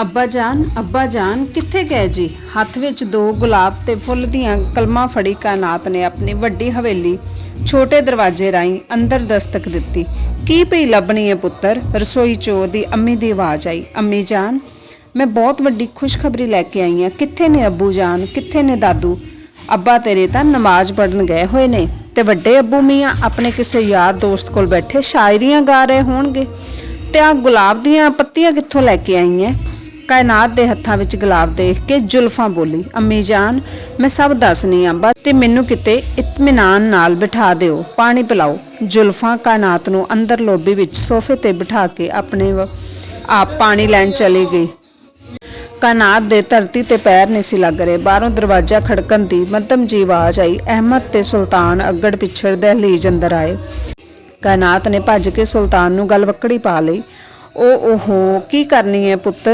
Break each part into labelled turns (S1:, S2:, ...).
S1: ਅੱਬਾ ਜਾਨ ਅੱਬਾ ਜਾਨ, ਕਿੱਥੇ ਗਏ ਜੀ? ਹੱਥ ਵਿੱਚ ਦੋ ਗੁਲਾਬ ਤੇ ਫੁੱਲ ਦੀਆਂ ਕਲਮਾਂ ਫੜੀ ਕਾਇਨਾਤ ਨੇ ਆਪਣੀ ਵੱਡੀ ਹਵੇਲੀ ਛੋਟੇ ਦਰਵਾਜ਼ੇ ਰਾਹੀਂ ਅੰਦਰ ਦਸਤਕ ਦਿੱਤੀ। ਕੀ ਪਈ ਲੱਭਣੀ ਹੈ ਪੁੱਤਰ? ਰਸੋਈ ਚੋਂ ਦੀ ਅੰਮੀ ਦੀ ਆਵਾਜ਼ ਆਈ। ਅੰਮੀ ਜਾਨ, ਮੈਂ ਬਹੁਤ ਵੱਡੀ ਖੁਸ਼ਖਬਰੀ ਲੈ ਕੇ ਆਈ ਹਾਂ ਕਿੱਥੇ ਨੇ ਅੱਬੂ ਜਾਨ? ਕਿੱਥੇ ਨੇ ਦਾਦੂ? ਅੱਬਾ ਤੇਰੇ ਤਾਂ ਨਮਾਜ਼ ਪੜਨ ਗਏ ਹੋਏ ਨੇ ਤੇ ਵੱਡੇ ਅੱਬੂ ਮੀਆਂ ਆਪਣੇ ਕਿਸੇ ਯਾਰ ਦੋਸਤ ਕੋਲ ਬੈਠੇ ਸ਼ਾਇਰੀਆਂ ਗਾ ਰਹੇ ਹੋਣਗੇ। ਤੇ ਆ ਗੁਲਾਬ ਦੀਆਂ ਪੱਤੀਆਂ ਕਿੱਥੋਂ ਲੈ ਕੇ ਆਈ ਐ ਕਾਇਨਾਤ ਦੇ ਹੱਥਾਂ ਵਿੱਚ ਗੁਲਾਬ ਦੇਖ ਕੇ ਜ਼ੁਲਫਾਂ ਬੋਲੀ, ਅੰਮੀ ਜਾਨ, ਮੈਂ ਸਭ ਦੱਸਨੀ ਆਂ, ਬਸ ਤੇ ਮੈਨੂੰ ਕਿਤੇ ਇਤਮਿਨਾਨ ਨਾਲ ਬਿਠਾ ਦਿਓ, ਪਾਣੀ ਪਿਲਾਓ। ਜ਼ੁਲਫਾਂ ਕਾਇਨਾਤ ਨੂੰ ਅੰਦਰ ਲੋਬੀ ਵਿੱਚ ਸੋਫੇ ਤੇ ਬਿਠਾ ਕੇ ਆਪਣੇ ਆਪ ਪਾਣੀ ਲੈਣ ਚਲੀ ਗਈ। ਕਾਇਨਾਤ ਦੇ ਧਰਤੀ ਤੇ ਪੈਰ ਨਹੀਂ ਸੀ ਲੱਗ ਰਹੇ। ਬਾਹਰੋਂ ਦਰਵਾਜ਼ਾ ਖੜਕਣ ਦੀ ਮੱਧਮ ਜੀ ਆਵਾਜ਼ ਆਈ। ਅਹਿਮਦ ਤੇ ਸੁਲਤਾਨ ਅੱਗੜ ਪਿਛੜ ਦਹਲੀਜ਼ ਅੰਦਰ ਆਏ। ਕਾਇਨਾਤ ਨੇ ਭੱਜ ਕੇ ਸੁਲਤਾਨ ਨੂੰ ਗਲਵੱਕੜੀ ਪਾ ਲਈ। ਉਹ ਓਹੋ ਕੀ ਕਰਨੀ ਹੈ ਪੁੱਤ?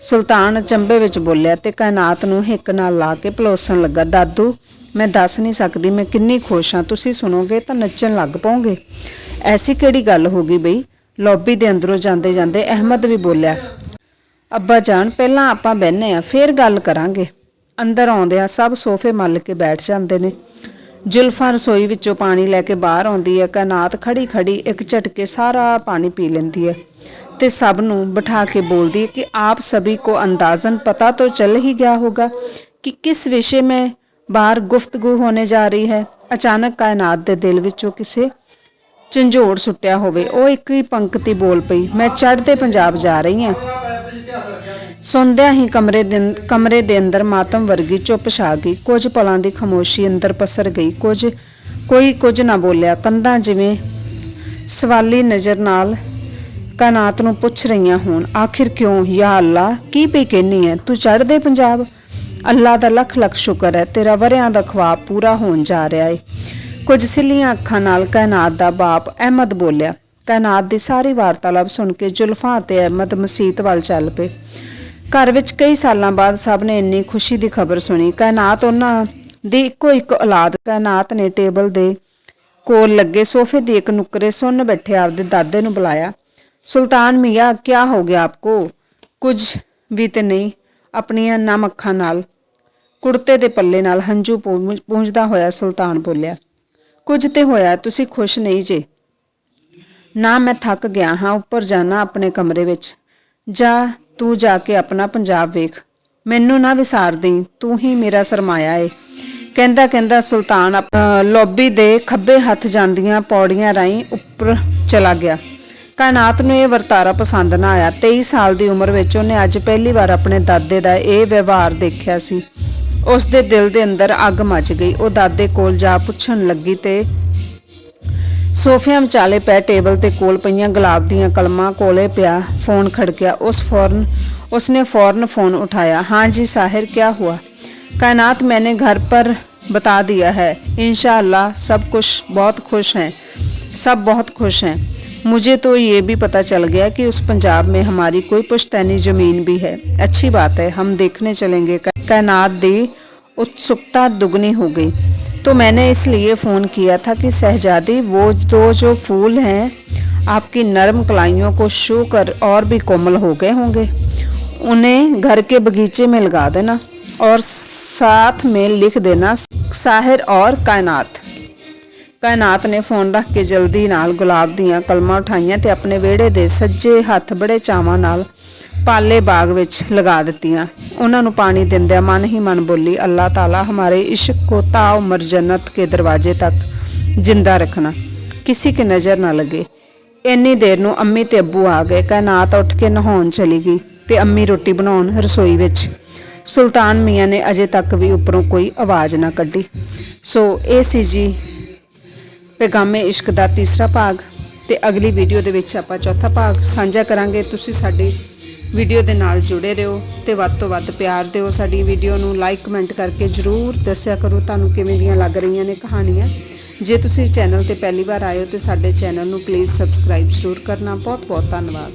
S1: ਸੁਲਤਾਨ ਚੰਬੇ ਵਿੱਚ ਬੋਲਿਆ ਤੇ ਕਾਇਨਾਤ ਨੂੰ ਹਿੱਕ ਨਾਲ ਲਾ ਕੇ ਪਲੋਸਣ ਲੱਗਾ, ਦਾਦੂ, ਮੈਂ ਦੱਸ ਨਹੀਂ ਸਕਦੀ, ਮੈਂ ਕਿੰਨੀ ਖੁਸ਼ ਹਾਂ। ਤੁਸੀਂ ਸੁਣੋਗੇ ਤਾਂ ਨੱਚਣ ਲੱਗ ਪਾਓਗੇ। ਐਸੀ ਕਿਹੜੀ ਗੱਲ ਹੋ ਗਈ ਬਈ? ਲੌਬੀ ਦੇ ਅੰਦਰੋਂ ਜਾਂਦੇ ਜਾਂਦੇ ਅਹਿਮਦ ਵੀ ਬੋਲਿਆ, ਅੱਬਾ ਜਾਨ, ਪਹਿਲਾਂ ਆਪਾਂ ਬਹਿਨੇ ਆ ਫੇਰ ਗੱਲ ਕਰਾਂਗੇ। ਅੰਦਰ ਆਉਂਦਿਆਂ ਸਭ ਸੋਫੇ ਮੱਲ ਕੇ ਬੈਠ ਜਾਂਦੇ ਨੇ। ਜ਼ੁਲਫਾਂ ਰਸੋਈ ਵਿੱਚੋਂ ਪਾਣੀ ਲੈ ਕੇ ਬਾਹਰ ਆਉਂਦੀ ਹੈ ਕਾਨਾਤ ਖੜੀ ਖੜੀ ਇੱਕ ਝਟਕੇ ਸਾਰਾ ਪਾਣੀ ਪੀ ਲੈਂਦੀ ਹੈ। ਤੇ ਸਭ ਨੂੰ ਬਿਠਾ ਕੇ ਬੋਲਦੀ ਹੈ ਕਿ ਆਪ ਸਭੀ को अंदाजन पता तो चल ही गया होगा कि किस विषय में बाहर गुफ्तगू होने जा रही है ਅਚਾਨਕ ਕਾਇਨਾਤ ਦੇ ਦਿਲ ਵਿੱਚੋਂ ਕਿਸੇ ਝੰਜੋੜ ਸੁੱਟਿਆ ਹੋਵੇ ਉਹ ਇੱਕ ਹੀ ਪੰਕਤੀ ਬੋਲ ਪਈ ਮੈਂ ਚੜ੍ਹਦੇ ਪੰਜਾਬ ਜਾ ਰਹੀ ਹਾਂ ਸੁਣਦਿਆਂ ਹੀ ਕਮਰੇ ਦੇ ਕਮਰੇ ਦੇ ਅੰਦਰ ਮਾਤਮ ਵਰਗੀ ਚੁੱਪ ਛਾ ਗਈ ਕੁਝ ਪਲਾਂ ਦੀ ਖਾਮੋਸ਼ੀ ਅੰਦਰ ਪਸਰ ਗਈ ਕੁਝ ਕੋਈ ਕੁਝ ਨਾ ਬੋਲਿਆ ਕੰਧਾਂ ਜਿਵੇਂ ਸਵਾਲੀ ਨਜ਼ਰ ਨਾਲ ਕਾਨਾਤ ਨੂੰ ਪੁੱਛ ਰਹੀਆਂ ਹੋਣ, ਆਖਿਰ ਕਿਉਂ ਯਾ ਅੱਲਾ ਕੀ ਪਈ ਕਹਿਨੀ ਹੈ ਤੂੰ ਚੜ੍ਹਦੇ ਪੰਜਾਬ? ਅੱਲਾ ਦਾ ਲੱਖ ਲੱਖ ਸ਼ੁਕਰ ਹੈ ਤੇਰਾ ਵਰਿਆਂ ਦਾ ਖਵਾਬ ਪੂਰਾ ਹੋਣ ਜਾ ਰਿਹਾ ਏ। ਕੁਝ ਸਿੱਲੀਆਂ ਅੱਖਾਂ ਨਾਲ ਕਾਇਨਾਤ ਦਾ ਬਾਪ ਅਹਿਮਦ ਬੋਲਿਆ। ਕਾਇਨਾਤ ਦੀ ਸਾਰੀ ਵਾਰਤਾਲਾਪ ਸੁਣ ਕੇ ਜ਼ੁਲਫਾਂ ਤੇ ਅਹਿਮਦ ਮਸੀਤ ਵੱਲ ਚੱਲ ਪਏ। ਘਰ ਵਿੱਚ ਕਈ ਸਾਲਾਂ ਬਾਅਦ ਸਭ ਨੇ ਇੰਨੀ ਖੁਸ਼ੀ ਦੀ ਖਬਰ ਸੁਣੀ। ਕਾਇਨਾਤ ਉਹਨਾਂ ਦੀ ਇੱਕੋ ਇੱਕ ਔਲਾਦ, ਕਾਇਨਾਤ ਨੇ ਟੇਬਲ ਦੇ ਕੋਲ ਲੱਗੇ ਸੋਫੇ ਦੀ ਇੱਕ ਨੁਕਰੇ ਸੁੰਨ ਬੈਠੇ ਆਪਦੇ ਦਾਦੇ ਨੂੰ ਬੁਲਾਇਆ। ਸੁਲਤਾਨ ਮੀਆਂ, ਕਿਆ ਹੋ ਗਿਆ ਆਪਕੋ? ਕੁਝ ਵੀ ਤੇ ਨਹੀਂ, ਆਪਣੀਆਂ ਨਮ ਅੱਖਾਂ ਨਾਲ। ਕੁੜਤੇ ਦੇ ਪੱਲੇ ਨਾਲ ਹੰਝੂ ਪੂੰਝ- ਪੂੰਝਦਾ ਹੋਇਆ ਸੁਲਤਾਨ ਬੋਲਿਆ, ਕੁਝ ਤੇ ਹੋਇਆ, ਤੁਸੀਂ ਖੁਸ਼ ਨਹੀਂ ਜੇ। ਨਾ ਮੈਂ ਥੱਕ ਗਿਆ ਹਾਂ, ਉੱਪਰ ਜਾਣਾ ਆਪਣੇ ਕਮਰੇ ਵਿੱਚ। ਜਾ, ਤੂੰ ਜਾ ਕੇ ਆਪਣਾ ਪੰਜਾਬ ਵੇਖ। ਮੈਨੂੰ ਨਾ ਵਿਸਾਰ ਦੇਈਂ, ਤੂੰ ਹੀ ਮੇਰਾ ਸਰਮਾਇਆ ਏ। ਕਹਿੰਦਾ ਕਹਿੰਦਾ ਸੁਲਤਾਨ ਆਪ- ਅਹ ਲੌਬੀ ਦੇ ਖੱਬੇ ਹੱਥ ਜਾਂਦੀਆਂ ਪੌੜੀਆਂ ਰਾਹੀਂ ਉੱਪਰ ਚਲਾ ਗਿਆ। ਕਾਇਨਾਤ ਨੂੰ ਇਹ ਵਰਤਾਰਾ ਪਸੰਦ ਨਾ ਆਇਆ 23 ਸਾਲ ਦੀ ਉਮਰ ਵਿੱਚ ਉਹਨੇ ਅੱਜ ਪਹਿਲੀ ਵਾਰ ਆਪਣੇ ਦਾਦੇ ਦਾ ਇਹ ਵਿਵਹਾਰ ਦੇਖਿਆ ਸੀ ਉਸ ਦੇ ਦਿਲ ਦੇ ਅੰਦਰ ਅੱਗ ਮੱਚ ਗਈ ਉਹ ਦਾਦੇ ਕੋਲ ਜਾ ਪੁੱਛਣ ਲੱਗੀ ਤੇ ਸੋਫਿਆਂ ਵਿਚਾਲੇ ਪੈ ਟੇਬਲ ਤੇ ਕੋਲ ਪਈਆਂ ਗੁਲਾਬ ਦੀਆਂ ਕਲਮਾਂ ਕੋਲੇ ਪਿਆ ਫੋਨ ਖੜਕਿਆ ਉਸ ਫੌਰਨ उसने फौरन फोन उठाया हाँ जी साहिर क्या हुआ कायनात मैंने घर पर बता दिया है इंशाअल्लाह सब कुछ बहुत खुश हैं सब बहुत खुश हैं मुझे तो ये भी पता चल गया कि उस पंजाब में हमारी कोई पुश्तैनी ज़मीन भी है। अच्छी बात है, हम देखने चलेंगे। कायनात दी उत्सुकता दुगनी हो गई। तो मैंने इसलिए फ़ोन किया था कि, शहजादी, वो दो जो फूल हैं, आपकी नरम कलाइयों को छू कर और भी कोमल हो गए होंगे। उन्हें घर के बगीचे में लगा देना और साथ में लिख देना साहिर और कायनात ਕਾਇਨਾਤ ਨੇ ਫੋਨ ਰੱਖ ਕੇ ਜਲਦੀ ਨਾਲ ਗੁਲਾਬ ਦੀਆਂ ਕਲਮਾਂ ਉਠਾਈਆਂ ਤੇ ਆਪਣੇ ਵਿਹੜੇ ਦੇ ਸੱਜੇ ਹੱਥ ਬੜੇ ਚਾਵਾਂ ਨਾਲ ਪਾਲੇ ਬਾਗ ਵਿੱਚ ਲਗਾ ਦਿੱਤੀਆਂ। ਉਹਨਾਂ ਨੂੰ ਪਾਣੀ ਦਿੰਦਿਆਂ ਮਨ ਹੀ ਮਨ ਬੋਲੀ, ਅੱਲਾਹ ਤਾਲਾ ਹਮਾਰੇ ਇਸ਼ਕ ਕੋ ਤਾ ਉਮਰ ਜੰਨਤ ਕੇ ਦਰਵਾਜ਼ੇ ਤੱਕ ਜਿੰਦਾ ਰੱਖਣਾ। ਕਿਸੇ ਕੀ ਨਜ਼ਰ ਨਾ ਲੱਗੇ। ਇੰਨੀ ਦੇਰ ਨੂੰ ਅੰਮੀ ਤੇ ਅੱਬੂ ਆ ਗਏ। ਕਾਇਨਾਤ ਉੱਠ ਕੇ ਨਹਾਉਣ ਚਲੀ ਗਈ ਤੇ ਅੰਮੀ ਰੋਟੀ ਬਣਾਉਣ ਰਸੋਈ ਵਿੱਚ। ਸੁਲਤਾਨ ਮੀਆਂ ਨੇ ਅਜੇ ਤੱਕ ਵੀ ਉੱਪਰੋਂ ਕੋਈ ਆਵਾਜ਼ ਨਾ ਕੱਢੀ। ਸੋ ਇਹ ਸੀ ਜੀ ਪੈਗਾਮੇ ਇਸ਼ਕ ਦਾ ਤੀਸਰਾ ਭਾਗ ਤੇ ਅਗਲੀ ਵੀਡੀਓ ਦੇ ਵਿੱਚ ਆਪਾਂ ਚੌਥਾ ਭਾਗ ਸਾਂਝਾ ਕਰਾਂਗੇ। ਤੁਸੀਂ ਸਾਡੀ ਵੀਡੀਓ ਦੇ ਨਾਲ ਜੁੜੇ ਰਹੋ ਤੇ ਵੱਧ ਤੋਂ ਵੱਧ ਪਿਆਰ ਦਿਓ। ਸਾਡੀ ਵੀਡੀਓ ਨੂੰ ਲਾਈਕ ਕਮੈਂਟ ਕਰਕੇ ਜਰੂਰ ਦੱਸਿਆ ਕਰੋ। ਤੁਹਾਨੂੰ ਕਿਵੇਂ ਦੀਆਂ ਲੱਗ ਰਹੀਆਂ ਨੇ ਕਹਾਣੀਆਂ? ਜੇ ਤੁਸੀਂ ਚੈਨਲ ਤੇ ਪਹਿਲੀ ਵਾਰ ਆਏ ਹੋ ਤੇ ਸਾਡੇ ਚੈਨਲ ਨੂੰ ਪਲੀਜ਼ ਸਬਸਕ੍ਰਾਈਬ ਜ਼ਰੂਰ ਕਰਨਾ। ਬਹੁਤ ਬਹੁਤ ਧੰਨਵਾਦ।